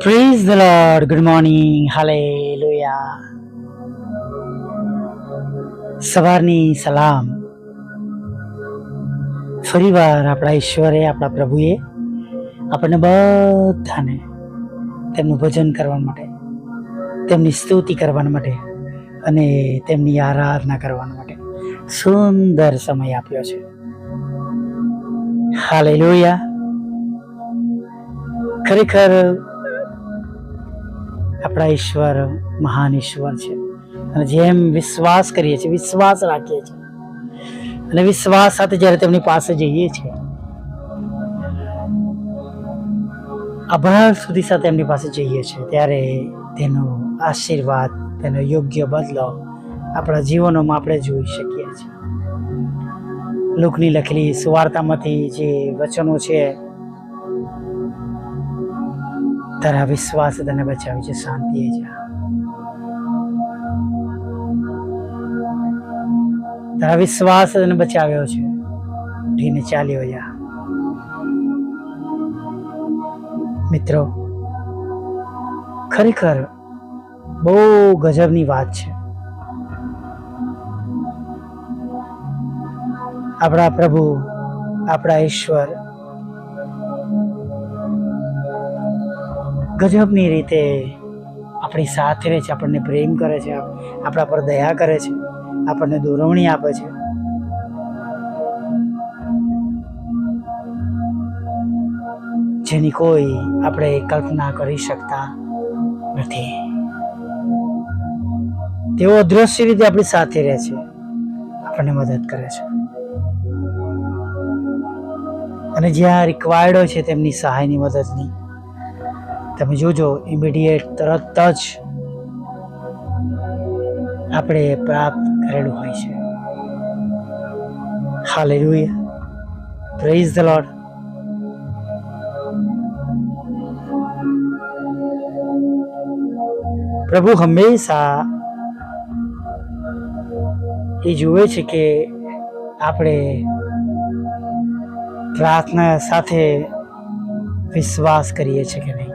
Praise the Lord. Good morning. Hallelujah. સવારની સલામ ફરીવાર આપણા ઈશ્વરે, આપણા પ્રભુએ આપણને બધાને તેમનું ભજન કરવા માટે, તેમની સ્તુતિ કરવા માટે અને તેમની આરાધના કરવા માટે સુંદર સમય આપ્યો છે હાલે લોયા ખરેખર આપણા ઈશ્વર મહાન ઈશ્વર છે. અને જેમ વિશ્વાસ કરીએ છીએ, વિશ્વાસ રાખીએ છીએ. અને વિશ્વાસ સાથે જ્યારે તેમની પાસે જઈએ છીએ, આભાર સુધી સાથે એમની પાસે જઈએ છીએ, ત્યારે તેનો આશીર્વાદ, તેનો યોગ્ય બદલો આપણા જીવનોમાં આપણે જોઈ શકીએ છીએ. લોકની લખેલી સુવાર્તામાંથી જે વચનો છે તારા વિશ્વાસ તને બચાવી છે, શાંતિ જા. તારા વિશ્વાસ તને બચાવ્યો છે, ઢીને ચાલ્યો જા. મિત્રો, ખરેખર બહુ ગજબની વાત છે. આપણા પ્રભુ, આપણા ઈશ્વર ગજબની રીતે આપણી સાથે રહે છે, આપણને પ્રેમ કરે છે, આપણા પર દયા કરે છે, આપણને દોરવણી આપે છે. જેની કોઈ આપણે કલ્પના કરી શકતા નથી. તેઓ અદ્રશ્ય રીતે આપણી સાથે રહે છે, આપણને મદદ કરે છે. અને જ્યાં રિક્વાયર્ડ હોય છે, તેમની સહાયની મદદની તમે જોજો ઇમિડિયેટ તરત જ આપણે પ્રાપ્ત કરેલું હોય છે. હાલેલુયા પ્રેઝ ધ લોડ પ્રભુ હંમેશા એ જુએ છે કે આપણે પ્રાર્થના સાથે વિશ્વાસ કરીએ છીએ કે નહીં.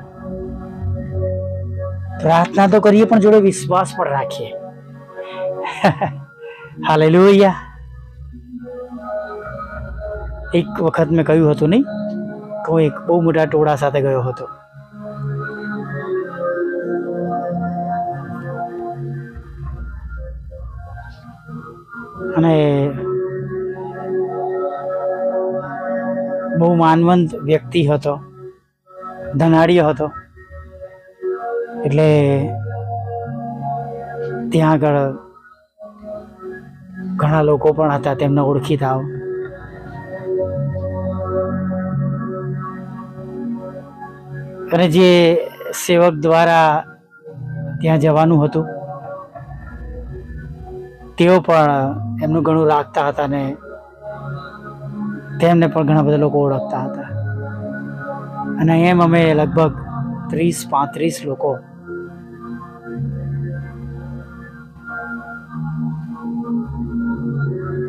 પ્રાર્થના તો કરીએ, પણ જોડે વિશ્વાસ પણ રાખીએ. હાલેલુયા. એક વખત મેં કહ્યું હતું નહીં હું એક બહુ મોટા ટોળા સાથે ગયો હતો. અને બહુ માનવંત વ્યક્તિ હતો, ધનાઢ્ય હતો. એટલે ત્યાં આગળ ઘણા લોકો પણ હતા, તેમને ઓળખીતા. અને જે સેવક દ્વારા ત્યાં જવાનું હતું, તેઓ પણ એમનું ઘણું રાખતા હતા ને તેમને પણ ઘણા બધા લોકો ઓળખતા હતા. અને એમ અમે લગભગ ત્રીસ પાંત્રીસ લોકો.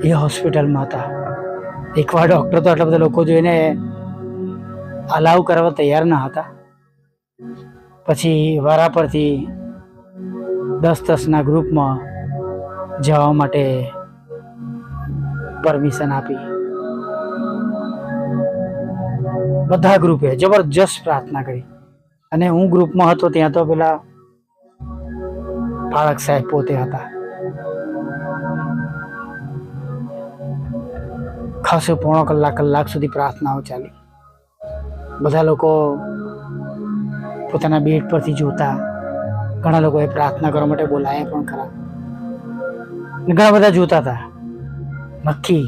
એ હોસ્પિટલમાં હતા. એકવાર ડૉક્ટર તો આટલા બધા લોકો જોઈને અલાવ કરવા તૈયાર ના હતા. પછી વારા પરથી દસ દસના ગ્રુપમાં જવા માટે પરમિશન આપી. બધા ગ્રુપે જબરજસ્ત પ્રાર્થના કરી. અને હું ગ્રુપમાં હતો ત્યાં તો પેલા બાળક સાહેબ પોતે હતા. ખાસો પોણો કલાક કલાક સુધી પ્રાર્થનાઓ ચાલી. બધા લોકો પોતાના બેડ પરથી જોતા. ઘણા લોકોએ પ્રાર્થના કરવા માટે બોલાયા પણ ખરા. ઘણા બધા જોતા હતા. નક્કી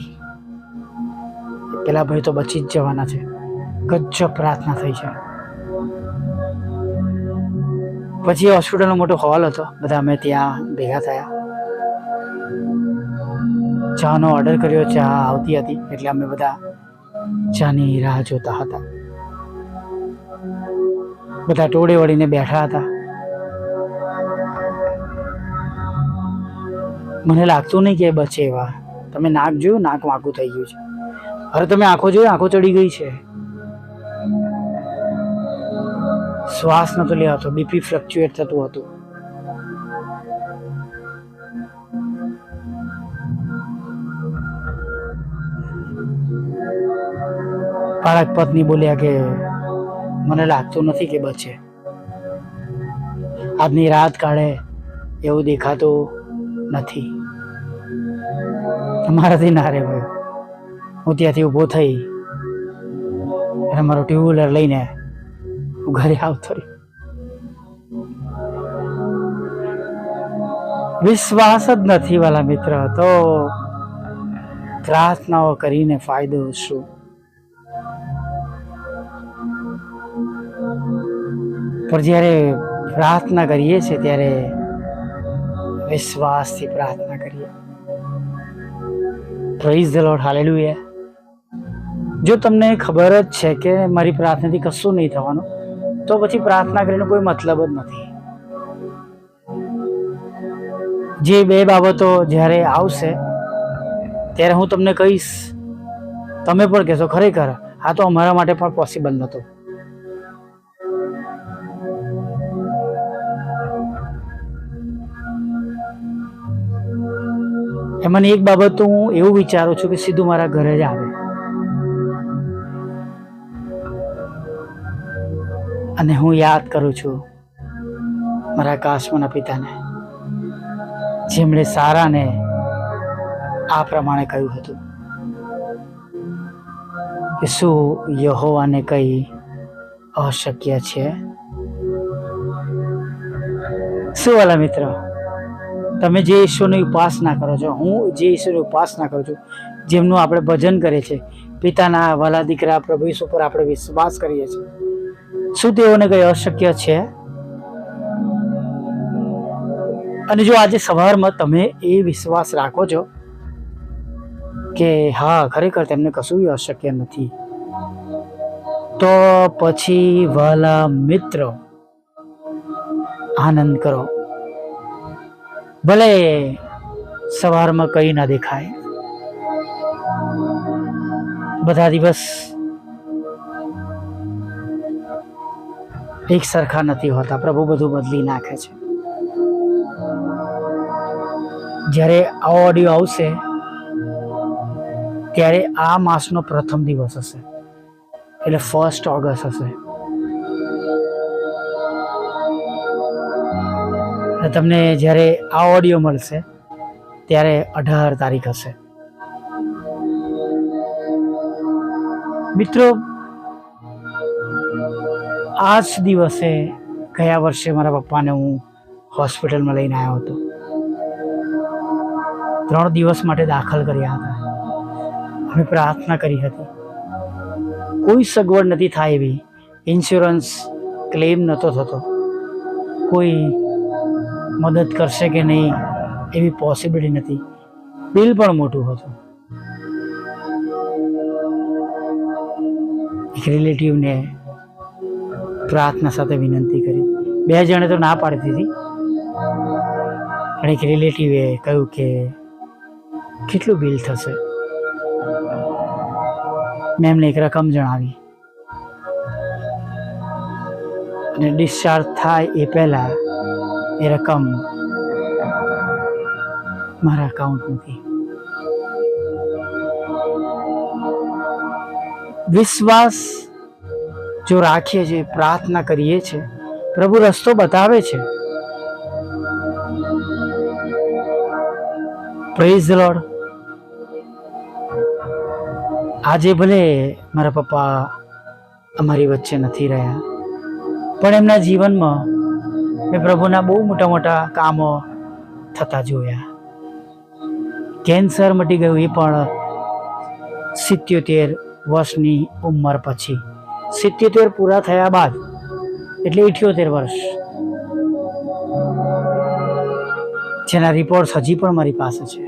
પેલા ભાઈ તો બચી જ જવાના છે. ગજબ પ્રાર્થના થઈ છે. પછી હોસ્પિટલનો મોટો હોલ હતો. બધા અમે ત્યાં ભેગા થયા. ચાનો ઓર્ડર કર્યો, ચા આવતી હતી, એટલે અમે બધા ચાની રાહ જોતા હતા. બધા ટોળે વળીને બેઠા હતા. મને લાગતું નહીં કે બચે એવા. તમે નાક જોયું? નાક વાંકું થઈ ગયું છે. હવે તમે આંખો જોયું આંખો ચડી ગઈ છે. શ્વાસ નતો લેવાતો બીપી ફ્લક્ચ્યુએટ થતું હતું. બાળક પત્ની બોલ્યા કે, મને લાગતું નથી કે બચે. આજની રાત કાઢે એવું દેખાતું નથી. મારાથી ના રહેવાયું હું ત્યાંથી ઊભો થઈ અને મારો ટ્યુબ વ્હીલર લઈને હું ઘરે આવતો રહ્યો. વિશ્વાસ જ નથી વાલા મિત્ર, તો પ્રાર્થનાઓ કરીને ફાયદો શું? પણ જ્યારે પ્રાર્થના કરીએ છીએ ત્યારે વિશ્વાસથી પ્રાર્થના કરીએ. પ્રેઝ ધ લોર્ડ હાલેલુયા જો તમને ખબર જ છે કે મારી પ્રાર્થનાથી કશું નહીં થવાનું તો પછી પ્રાર્થના કરીને કોઈ મતલબ જ નથી. જે બે બાબતો જ્યારે આવશે, ત્યારે હું તમને કહીશ, તમે પણ કહેશો, ખરેખર, આ તો અમારા માટે પણ પોસિબલ નહોતું. એમાંની એક બાબત હું એવું વિચારું છું કે સીધું મારા ઘરે જ આવે. અને હું યાદ કરું છું મારા કાશ્મના પિતાને, જેમણે સારાને આ પ્રમાણે કહ્યું હતું. કે શું યહોવાને કઈ અશક્ય છે? શું વાલા મિત્ર? તમે જે ઈશ્વરની ઉપાસના કરો છો, હું જે ઈશ્વરની ઉપાસના કરું છું, જેમનું આપણે ભજન કરીએ છીએ, પિતાના વાલા દીકરા પ્રભુ ઈશ્વર પર આપણે વિશ્વાસ કરીએ છીએ. શું તેઓને કઈ અશક્ય છે? અને જો આજે સવારમાં તમે એ વિશ્વાસ રાખો છો કે હા, ખરેખર તેમને કશું અશક્ય નથી, તો પછી વાલા મિત્રો, આનંદ કરો. ભલે સવારમાં કઈ ના દેખાય. બધા દિવસ એક સરખા નથી હોતા. પ્રભુ બધું બદલી નાખે છે. જ્યારે આ ઓડિયો આવશે, ત્યારે આ માસનો પ્રથમ દિવસ હશે. એટલે ફર્સ્ટ ઓગસ્ટ હશે. તમને જ્યારે આ ઓડિયો મળશે, ત્યારે અઢાર તારીખ હશે. મિત્રો આ જ દિવસે ગયા વર્ષે મારા પપ્પાને હું હોસ્પિટલમાં લઈને આવ્યો હતો. ત્રણ દિવસ માટે દાખલ કર્યા હતા. અમે પ્રાર્થના કરી હતી. કોઈ સગવડ નથી થાય એવી. ઇન્સ્યોરન્સ ક્લેમ નહોતો થતો. કોઈ મદદ કરશે કે નહીં એવી પોસિબિલિટી નથી. બિલ પણ મોટું હતું. એક રિલેટિવને પ્રાર્થના સાથે વિનંતી કરી. બે જણે તો ના પાડતી હતી એક રિલેટિવે કહ્યું કે, કેટલું બિલ થશે? મેં એમને એક રકમ જણાવી. અને ડિસ્ચાર્જ થાય એ પહેલાં એ રકમ મારા અકાઉન્ટમાંથી વિશ્વાસ જો રાખીએ છીએ, પ્રાર્થના કરીએ છીએ, પ્રભુ રસ્તો બતાવે છે. પ્રેઝ લોર્ડ આજે ભલે મારા પપ્પા અમારી વચ્ચે નથી રહ્યા, પણ એમના જીવનમાં મેં પ્રભુના બહુ મોટા મોટા કામો થતા જોયા. કેન્સર મટી ગયું એ પણ સિત્યોતેર વર્ષની ઉંમર પછી. સિત્યોતેર પૂરા થયા બાદ, એટલે ઇઠ્યોતેર વર્ષ. જેના રિપોર્ટ હજી પણ મારી પાસે છે.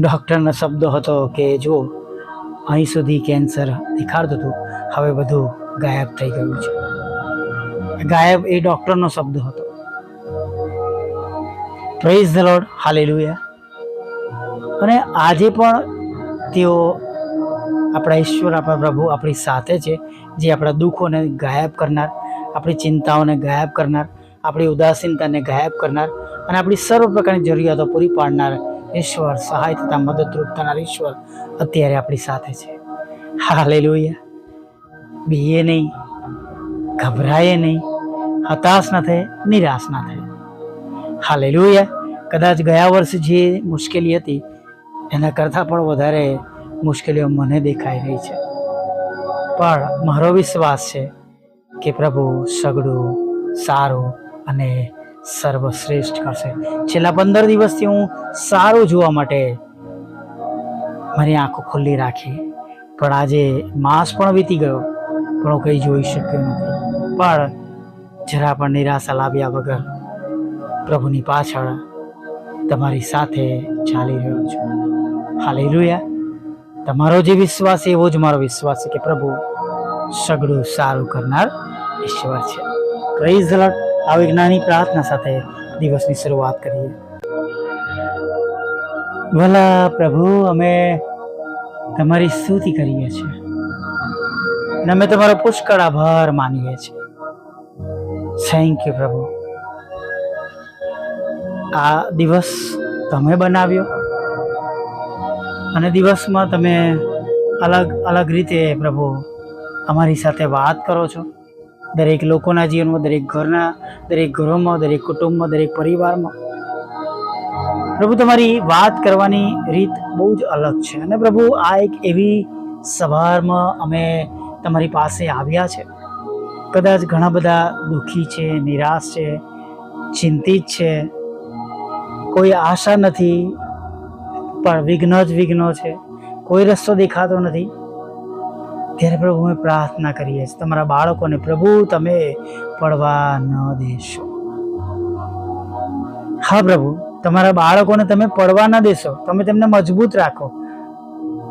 ડૉક્ટરનો શબ્દ હતો કે જો અહીં સુધી કેન્સર દેખાડતું હતું. હવે બધું ગાયબ થઈ ગયું છે. ગાયબ એ ડૉક્ટરનો શબ્દ હતો. પ્રેઝ ધ લોર્ડ હાલેલુયા અને આજે પણ તેઓ આપણા ઈશ્વર, આપણા પ્રભુ આપણી સાથે છે, જે આપણા દુઃખોને ગાયબ કરનાર, આપણી ચિંતાઓને ગાયબ કરનાર, આપણી ઉદાસીનતાને ગાયબ કરનાર અને આપણી સર્વ પ્રકારની જરૂરિયાતો પૂરી પાડનાર ઈશ્વર, સહાય તથા મદદરૂપ થનાર ઈશ્વર અત્યારે આપણી સાથે છે. હાલેલુયા. બીએ નહીં ગભરાયે નહીં, હતાશ ન થાય નિરાશ ના થાય હાલેલુયા. કદાચ ગયા વર્ષે જે મુશ્કેલી હતી એના કરતાં પણ વધારે મુશ્કેલીઓ મને દેખાઈ રહી છે. પણ મારો વિશ્વાસ છે કે પ્રભુ સગડું, સારું અને સર્વશ્રેષ્ઠ કરશે. છેલ્લા પંદર દિવસથી હું સારું જોવા માટે મારી આંખો ખુલ્લી રાખી, પણ આજે માસ પણ વીતી ગયો, પણ હું કંઈ જોઈ શક્યો નથી. પણ જરા પણ નિરાશા લાવ્યા વગર પ્રભુની પાછળ તમારી સાથે ચાલી રહ્યો છું. હાલેલુયા તમારો જે વિશ્વાસ એવો જ મારો વિશ્વાસ છે કે પ્રભુ સગડું સારું કરનાર ઈશ્વર છે. પ્રેઝ લોર્ડ આવી જ્ઞાની પ્રાર્થના સાથે દિવસની શરૂઆત કરીએ. ભલા પ્રભુ, અમે તમારી સ્તુતિ કરીએ છીએ. અને અમે તમારો પુષ્કળ આભાર માનીએ છીએ. થેન્ક યુ પ્રભુ. આ દિવસ તમે બનાવ્યો. અને દિવસમાં તમે અલગ અલગ રીતે પ્રભુ અમારી સાથે વાત કરો છો. દરેક લોકોના જીવનમાં, દરેક ઘરના, દરેક ઘરોમાં, દરેક કુટુંબમાં, દરેક પરિવારમાં. પ્રભુ, તમારી વાત કરવાની રીત બહુ જ અલગ છે. અને પ્રભુ, આ એક એવી સવારમાં અમે તમારી પાસે આવ્યા છે. કદાચ ઘણા બધા દુઃખી છે, નિરાશ છે, ચિંતિત છે. કોઈ આશા નથી પણ વિઘ્ન જ વિઘ્નો છે. કોઈ રસ્તો દેખાતો નથી. ત્યારે પ્રભુ અમે પ્રાર્થના કરીએ છીએ. તમારા બાળકોને પ્રભુ તમે પડવા ન દેશો. હા પ્રભુ, તમારા બાળકોને તમે પડવા ન દેશો. તમે તેમને મજબૂત રાખો.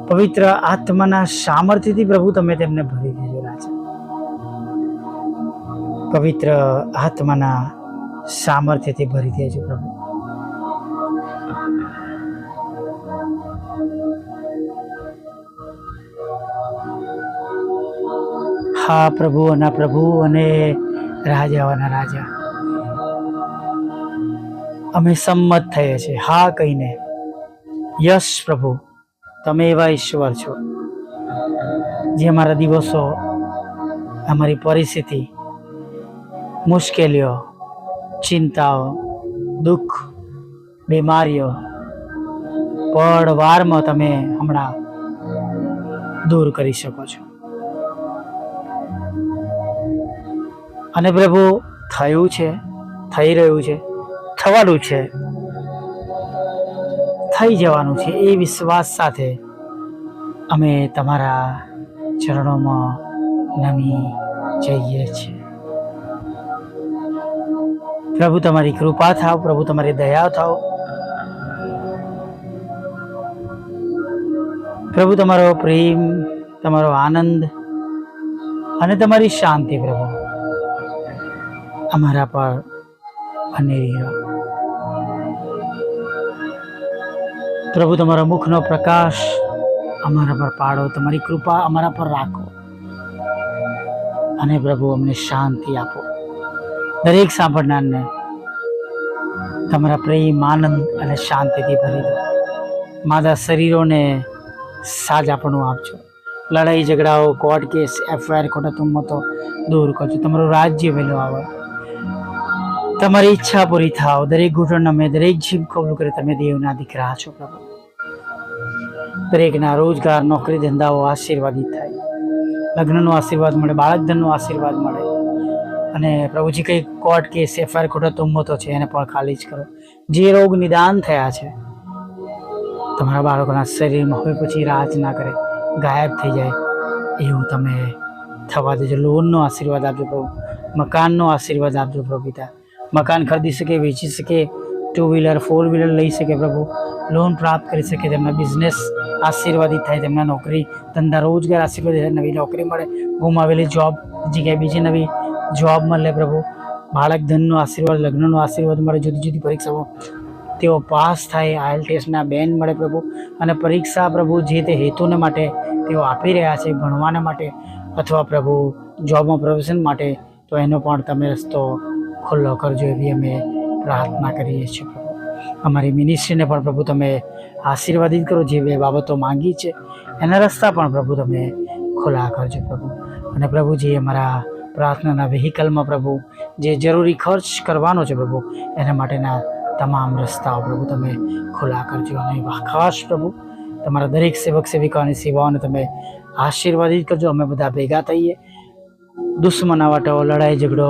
પવિત્ર આત્માના સામર્થ્યથી પ્રભુ તમે તેમને ભરી દેજો રાજા પવિત્ર આત્માના સામર્થ્યથી ભરી દેજો પ્રભુ. હા પ્રભુઓના પ્રભુ અને રાજાઓના રાજા. અમે સંમત થઈએ છીએ. હા કહીને, યશ પ્રભુ, તમે એવા ઈશ્વર છો, જે અમારા દિવસો, અમારી પરિસ્થિતિ, મુશ્કેલીઓ, ચિંતાઓ, દુઃખ, બીમારીઓ, પળવારમાં તમે હમણાં દૂર કરી શકો છો. અને પ્રભુ, થયું છે, થઈ રહ્યું છે, થવાનું છે. થઈ જવાનું છે એ વિશ્વાસ સાથે અમે તમારા ચરણોમાં નમી જઈએ છીએ. પ્રભુ, તમારી કૃપા થાવ, પ્રભુ, તમારી દયા થાવ. પ્રભુ, તમારો પ્રેમ, તમારો આનંદ અને તમારી શાંતિ પ્રભુ. અમારા પર બની રહ્યો. પ્રભુ, તમારા મુખનો પ્રકાશ અમારા પર પાડો, તમારી કૃપા અમારા પર રાખો. અને પ્રભુ, અમને શાંતિ આપો. દરેક સાંભળનારને તમારા પ્રેમ, આનંદ અને શાંતિથી ભરી દો. મારા શરીરોને સાજાપણું આપજો. લડાઈ, ઝઘડાઓ, કોર્ટ કેસ, એફઆઈઆર ખોટા તુમ્મતો દૂર કરજો. તમારું રાજ્ય વહેલું આવે. તમારી ઈચ્છા પૂરી થાવ દરેક ઘૂંટણ અમે દરેક જીભ કબૂલ કરે તમે દેવના દીકરા છો પ્રભુ. દરેકના રોજગાર, નોકરી, ધંધાઓ આશીર્વાદિત થાય. લગ્નનો આશીર્વાદ મળે બાળક ધનનો આશીર્વાદ મળે. અને પ્રભુજી કંઈ કોર્ટ કેસ, એફઆઈઆર ખોટો તુમ્મતો છે, એને પણ ખાલી જ કરો. જે રોગ નિદાન થયા છે, તમારા બાળકોના શરીરમાં હવે પછી રાજ ના કરે, ગાયબ થઈ જાય, એવું તમે થવા દેજો. લોનનો આશીર્વાદ આપજો પ્રભુ, મકાનનો આશીર્વાદ આપજો પ્રભુ પિતા. મકાન ખરીદી શકે, વેચી શકે ટુ વ્હીલર ફોર વ્હીલર લઈ શકે પ્રભુ. લોન પ્રાપ્ત કરી શકે, તેમના બિઝનેસ આશીર્વાદિત થાય, તેમના નોકરી, ધંધા રોજગાર આશીર્વાદિત થાય, નવી નોકરી મળે, ગુમાવેલી જોબ જગ્યાએ બીજી નવી જોબ મળે પ્રભુ. બાળક ધનનો આશીર્વાદ, લગ્નનો આશીર્વાદ મળે, જુદી જુદી પરીક્ષાઓ. તેઓ પાસ થાય ટેસ્ટના બેન મળે પ્રભુ. અને પરીક્ષા પ્રભુ, જે તે હેતુને માટે તેઓ આપી રહ્યા છે, ભણવાના માટે, અથવા પ્રભુ જોબમાં પ્રવેશન માટે, તો એનો પણ તમે રસ્તો ખુલ્લો કરજો એવી અમે પ્રાર્થના કરીએ છીએ અમારી મિનિસ્ટ્રીને પણ પ્રભુ તમે આશીર્વાદિત કરો, જે બે બાબતો માંગી છે, એના રસ્તા પણ પ્રભુ તમે ખુલ્લા કરજો પ્રભુ. અને પ્રભુજી, અમારા પ્રાર્થનાના વ્હીકલમાં પ્રભુ જે જરૂરી ખર્ચ કરવાનો છે પ્રભુ, એના માટેના તમામ રસ્તાઓ પ્રભુ તમે ખુલ્લા કરજો. અને ખાસ પ્રભુ, તમારા દરેક સેવક સેવિકાની સેવાઓને તમે આશીર્વાદિત કરજો. અમે બધા ભેગા થઈએ દુશ્મનાવટો લડાઈ ઝઘડો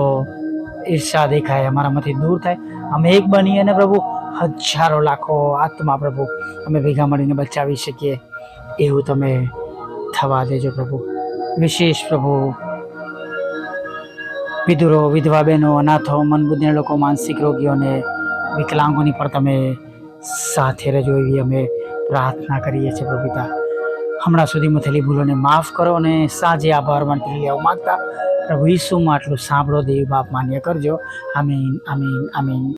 ઈર્ષા દેખાય અમારામાંથી દૂર થાય. અમે એક બનીએ અને પ્રભુ, હજારો લાખો આત્મા પ્રભુ, અમે ભેગા મળીને બચાવી શકીએ. એવું તમે થવા દેજો પ્રભુ. વિશેષ પ્રભુ, વિધુરો, વિધવા બહેનો, અનાથો, મનબુદ્ધિના લોકો, માનસિક રોગીઓને, વિકલાંગોની પણ તમે સાથે રહેજો એવી અમે પ્રાર્થના કરીએ છીએ પ્રભુતા હમણાં સુધીમાં થયેલી ભૂલોને માફ કરો અને સાંજે આભાર માનતી લેવા માંગતા પ્રભુ ઈસુમાં આટલું સાંભળો દેવી બાપ માન્ય કરજો. આમીન આમીન આમીન.